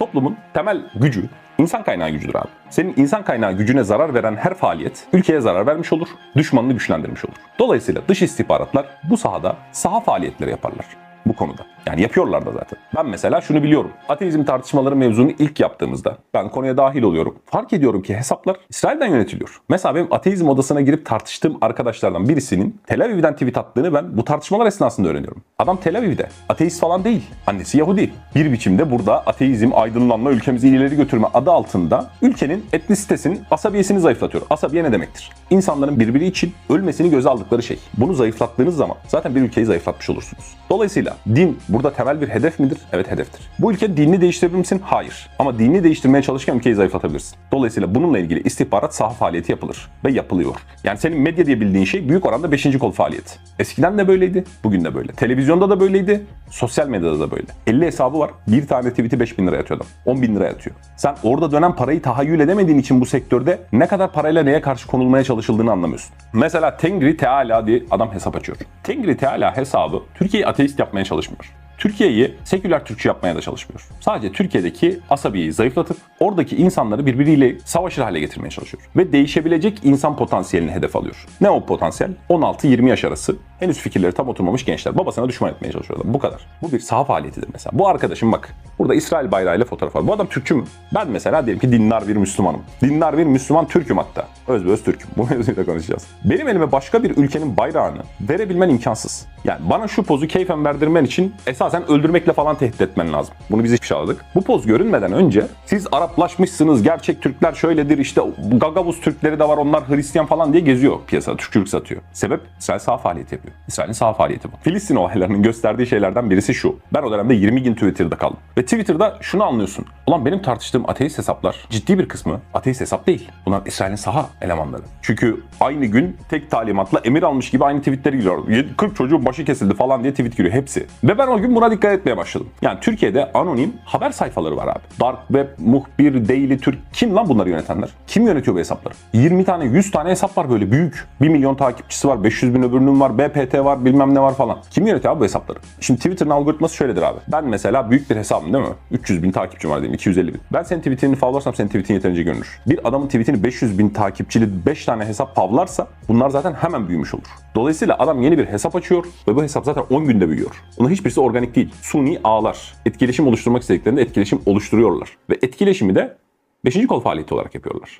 Toplumun temel gücü insan kaynağı gücüdür abi. Senin insan kaynağı gücüne zarar veren her faaliyet ülkeye zarar vermiş olur, düşmanını güçlendirmiş olur. Dolayısıyla dış istihbaratlar bu sahada saha faaliyetleri yaparlar bu konuda. Yani yapıyorlar da zaten. Ben mesela şunu biliyorum. Ateizm tartışmaları mevzunu ilk yaptığımızda ben konuya dahil oluyorum. Fark ediyorum ki hesaplar İsrail'den yönetiliyor. Mesela benim ateizm odasına girip tartıştığım arkadaşlardan birisinin Tel Aviv'den tweet attığını ben bu tartışmalar esnasında öğreniyorum. Adam Tel Aviv'de. Ateist falan değil. Annesi Yahudi. Bir biçimde burada ateizm, aydınlanma, ülkemizi ileri götürme adı altında ülkenin etnisitesinin asabiyesini zayıflatıyor. Asabiye ne demektir? İnsanların birbiri için ölmesini göze aldıkları şey. Bunu zayıflattığınız zaman zaten bir ülkeyi zayıflatmış olursunuz. Dolayısıyla din burada temel bir hedef midir? Evet hedeftir. Bu ülke dinini değiştirebilir misin? Hayır. Ama dinini değiştirmeye çalışırken ülkeyi zayıflatabilirsin. Dolayısıyla bununla ilgili istihbarat saha faaliyeti yapılır ve yapılıyor. Yani senin medya diye bildiğin şey büyük oranda 5. kol faaliyeti. Eskiden de böyleydi, bugün de böyle. Televizyonda da böyleydi, sosyal medyada da böyle. 50 hesabı var, bir tane tweet'i 5 bin liraya atıyor adam. 10 bin liraya atıyor. Sen orada dönen parayı tahayyül edemediğin için bu sektörde ne kadar parayla neye karşı konulmaya çalışıldığını anlamıyorsun. Mesela Tengri Teala diye adam hesap açıyor. Tengri Teala hesabı Türkiye'yi ateist yapmaya çalışmıyor. Türkiye'yi seküler Türkçü yapmaya da çalışmıyor. Sadece Türkiye'deki asabiyeyi zayıflatıp oradaki insanları birbiriyle savaşır hale getirmeye çalışıyor. Ve değişebilecek insan potansiyelini hedef alıyor. Ne o potansiyel? 16-20 yaş arası henüz fikirleri tam oturmamış gençler. Babasına düşman etmeye çalışıyor adam. Bu kadar. Bu bir saha faaliyetidir mesela. Bu arkadaşım bak. Burada İsrail bayrağıyla fotoğraf var. Bu adam Türkçü mü? Ben mesela diyelim ki dinler bir Müslümanım. Dinler bir Müslüman Türk'üm hatta. Özbeöz Türk'üm. Bu mevzuyla konuşacağız. Benim elime başka bir ülkenin bayrağını verebilmen imkansız. Yani bana şu pozu keyfen verdirmen için esasen öldürmekle falan tehdit etmen lazım. Bunu biz ifşaladık. Bu poz görünmeden önce siz Araplaşmışsınız, gerçek Türkler şöyledir işte Gagavuz Türkleri de var onlar Hristiyan falan diye geziyor piyasada. Türkçülük satıyor. Sebep İsrail sağ faaliyeti yapıyor. İsrail'in sağ faaliyeti bu. Filistin olaylarının gösterdiği şeylerden birisi şu. Ben o dönemde 20 gün Twitter'da kaldım. Ve Twitter'da şunu anlıyorsun. Ulan benim tartıştığım ateist hesaplar ciddi bir kısmı ateist hesap değil. Bunlar İsrail'in saha elemanları. Çünkü aynı gün tek talimatla emir almış gibi aynı tweetleri giriyor. 40 çocuğun başı kesildi falan diye tweet giriyor hepsi. Ve ben o gün buna dikkat etmeye başladım. Yani Türkiye'de anonim haber sayfaları var abi. Dark web, muhbir, daily Türk. Kim lan bunları yönetenler? Kim yönetiyor bu hesapları? 20 tane 100 tane hesap var böyle büyük. 1 milyon takipçisi var, 500 bin öbürünün var, BPT var, bilmem ne var falan. Kim yönetiyor abi bu hesapları? Şimdi Twitter'ın algoritması şöyledir abi. Ben mesela büyük bir hesabım değil mi? 300 bin takipçim var diyelim, 250 bin. Ben senin tweetini favlarsam senin tweetin yeterince görünür. Bir adamın tweetini 500 bin takipçili 5 tane hesap favlarsa bunlar zaten hemen büyümüş olur. Dolayısıyla adam yeni bir hesap açıyor ve bu hesap zaten 10 günde büyüyor. Bunun hiçbirisi organik değil. Suni ağlar. Etkileşim oluşturmak istediklerinde etkileşim oluşturuyorlar. Ve etkileşimi de 5. kol faaliyeti olarak yapıyorlar.